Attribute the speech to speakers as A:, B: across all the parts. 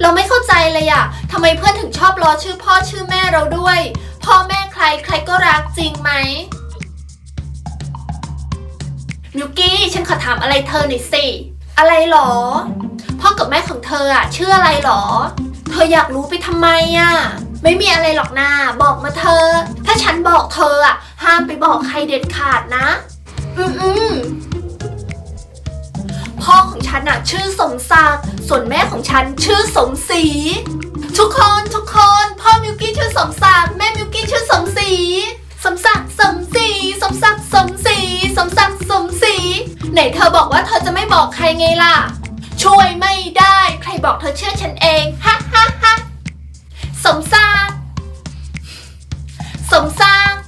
A: เราไม่เข้าใจเลยอะทำไมเพื่อนถึงชอบล้อชื่อพ่อชื่อแม่เราด้วย พ่อแม่ใครใครก็รักจริงไหมมิวกี้ฉันขอถามอะไรเธอหน่อยสิ อะไรหรอ พ่อกับแม่ของเธออะชื่ออะไรหรอ เธออยากรู้ไปทำไมอะไม่มีอะไรหรอกนาบอกมาเธอ ถ้าฉันบอกเธออะห้ามไปบอกใครเด็ดขาดนะ อืมอืม ฉันอะชื่อสมศักดิ์ส่วนแม่ของฉันชื่อสมศรีทุกคนทุกคนพ่อมิวกี้ชื่อสมศักดิ์แม่มิวกี้ชื่อสมศรีสมศักดิ์สมศรีสมศักดิ์สมศรีสมศักดิ์สมศรีไหนเธอบอกว่าเธอจะไม่บอกใครไงล่ะ ช่วยไม่ได้ใครบอกเธอเชื่อฉันเองฮ่าฮ่าฮ่าสมศักดิ์สมศักดิ์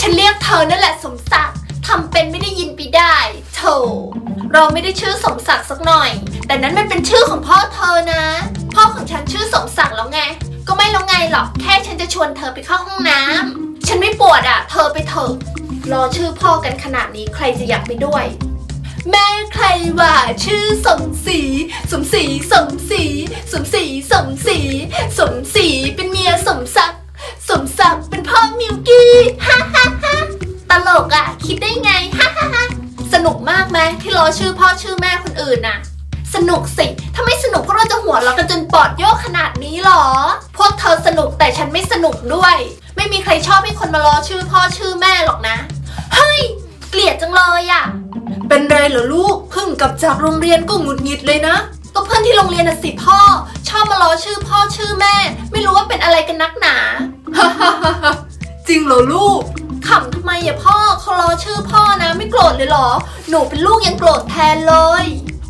A: ฉันเรียกเธอนั่นแหละสมศักดิ์ทำเป็นไม่ได้ยินไปได้โถ เราไม่ได้ชื่อสมศักดิ์สักหน่อย แต่นั้นมันเป็นชื่อของพ่อเธอนะ พ่อของฉันชื่อสมศักดิ์แล้วไง ก็ไม่แล้วไงหรอก แค่ฉันจะชวนเธอไปเข้าห้องน้ำฉันไม่ปวดอะ เธอไปเถอะ รอชื่อพ่อกันขนาดนี้ใครจะอยากไปด้วย แม่ใครว่าชื่อสมศรีสมศรีสมศรีสมศรีสมศรีสมศรีเป็นเมียสมศักดิ์สมศักดิ์เป็นพ่อมิวกี้ฮ่าฮ่าฮ่าตลกอะ คิดได้ไงฮ่าฮ่าฮ่าสนุกมากไหม ล้อชื่อพ่อชื่อแม่คนอื่นน่ะ สนุกสิ ถ้าไม่สนุกพวกเราจะหัวเราะกันจนปอดโยกขนาดนี้หรอ พวกเธอสนุกแต่ฉันไม่สนุกด้วย ไม่มีใครชอบให้คนมาล้อชื่อพ่อชื่อแม่หรอกนะ เฮ้ย เกลียดจังเลยอะเป็นไรเหรอลูกเพิ่งกลับจากโรงเรียนก็หงุดหงิดเลยนะก็เพื่อนที่โรงเรียนน่ะสิพ่อ ชอบมาล้อชื่อพ่อชื่อแม่ ไม่รู้ว่าเป็นอะไรกันนักหนา จริงเหรอลูกขำทำไมอย่าพ่อเขาล้อชื่อพ่อนะไม่โกรธ เลยเหรอ หนูเป็นลูกยังโกรธแทนเลย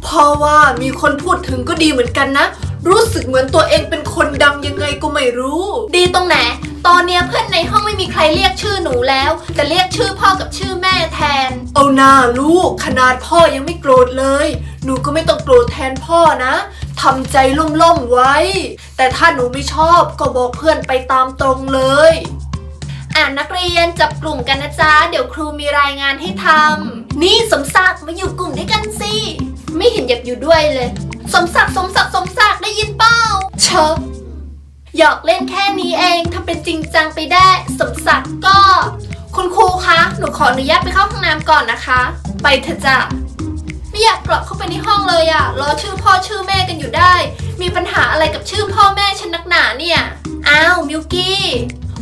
A: พ่อว่ามีคนพูดถึงก็ดีเหมือนกันนะ รู้สึกเหมือนตัวเองเป็นคนดังยังไงก็ไม่รู้ ดีตรงไหน ตอนเนี้ยเพื่อนในห้องไม่มีใครเรียกชื่อหนูแล้ว แต่เรียกชื่อพ่อกับชื่อแม่แทน เอาหน้าลูกขนาดพ่อยังไม่โกรธเลย หนูก็ไม่ต้องโกรธแทนพ่อนะทำใจล่มๆไว้ แต่ถ้าหนูไม่ชอบก็บอกเพื่อนไปตามตรงเลย อ่านนักเรียนจับกลุ่มกันนะจ๊ะ เดี๋ยวครูมีรายงานให้ทำ นี่สมศักดิ์มาอยู่กลุ่มด้วยกันสิ ไม่เห็นอยากอยู่ด้วยเลย สมศักดิ์สมศักดิ์สมศักดิ์ได้ยินเป้าเชอะหยอกเล่นแค่นี้เองถ้าเป็นจริงจังไปได้ สมศักดิ์ก็ คุณครูคะ หนูขออนุญาตไปเข้าห้องน้ำก่อนนะคะ ไปเถอะจ้ะไม่อยากกลับเข้าไปในห้องเลยอะรอชื่อพ่อชื่อแม่กันอยู่ได้ มีปัญหาอะไรกับชื่อพ่อแม่ฉันนักหนาเนี่ย อ้าวมิวกี้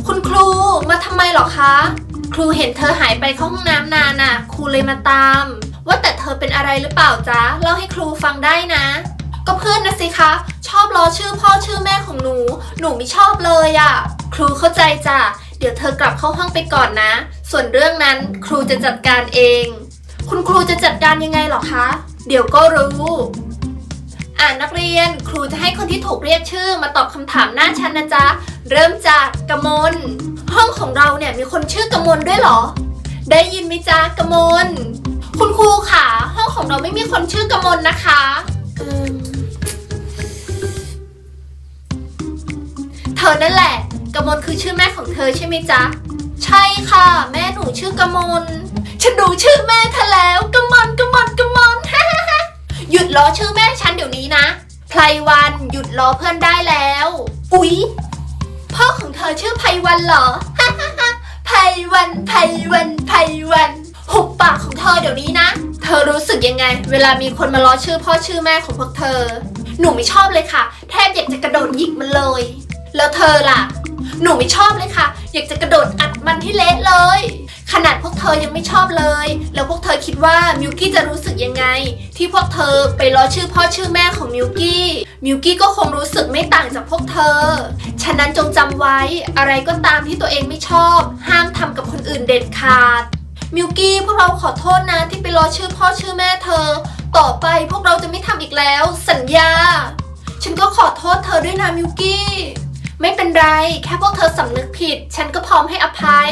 A: คุณครูมาทำไมหรอคะ ครูเห็นเธอหายไปเข้าห้องน้ำนานน่ะ ครูเลยมาตาม ว่าแต่เธอเป็นอะไรหรือเปล่าจ๊ะเล่าให้ครูฟังได้นะ ก็เพื่อนนะสิคะ ชอบล้อชื่อพ่อชื่อแม่ของหนู หนูไม่ชอบเลยอะ่ะ ครูเข้าใจจ้ะเดี๋ยวเธอกลับเข้าห้องไปก่อนนะ ส่วนเรื่องนั้นครูจะจัดการเอง คุณครูจะจัดการยังไงหรอคะ เดี๋ยวก็รู้อ่านนักเรียนครูจะให้คนที่ถูกเรียกชื่อมาตอบคำถามหน้าชั้นนะจ๊ะ เริ่มจากกมล ห้องของเราเนี่ยมีคนชื่อกมลด้วยเหรอ ได้ยินไหมจ๊ะกมล คุณครูค่ะห้องของเราไม่มีคนชื่อกมลนะคะอืมเธอนั่นแหละกมลคือชื่อแม่ของเธอใช่ไหมจ๊ะ ใช่ค่ะ แม่หนูชื่อกมล ฉันรู้ชื่อแม่เธอแล้วกมลกมลกมล หยุดล้อชื่อแม่ฉันเดี๋ยวนี้นะไพรวันหยุดล้อเพื่อนได้แล้ว อุ๊ย อของเธอชื่อไพวันเหรอ ไพวันไพวันไพวันหุบปากของเธอเดี๋ยวนี้นะ เธอรู้สึกยังไง เวลามีคนมาล้อชื่อพ่อชื่อแม่ของพวกเธอ หนูไม่ชอบเลยค่ะ แทบอยากจะกระโดดหยิกมันเลย แล้วเธอล่ะ หนูไม่ชอบเลยค่ะ อยากจะกระโดดอัดมันที่เละเลย ธอยังไม่ชอบเลย แล้วพวกเธอคิดว่ามิวกี้จะรู้สึกยังไง ที่พวกเธอไปล้อชื่อพ่อชื่อแม่ของมิวกี้มิวกี้ก็คงรู้สึกไม่ต่างจากพวกเธอ ฉะนั้นจงจำไว้อะไรก็ตามที่ตัวเองไม่ชอบ ห้ามทำกับคนอื่นเด็ดขาดมิวกี้พวกเราขอโทษนะที่ไปล้อชื่อพ่อชื่อแม่เธอ ต่อไปพวกเราจะไม่ทำอีกแล้ว สัญญา ฉันก็ขอโทษเธอด้วยนะมิวกี้ ไม่เป็นไร แค่พวกเธอสำนึกผิด ฉันก็พร้อมให้อภัย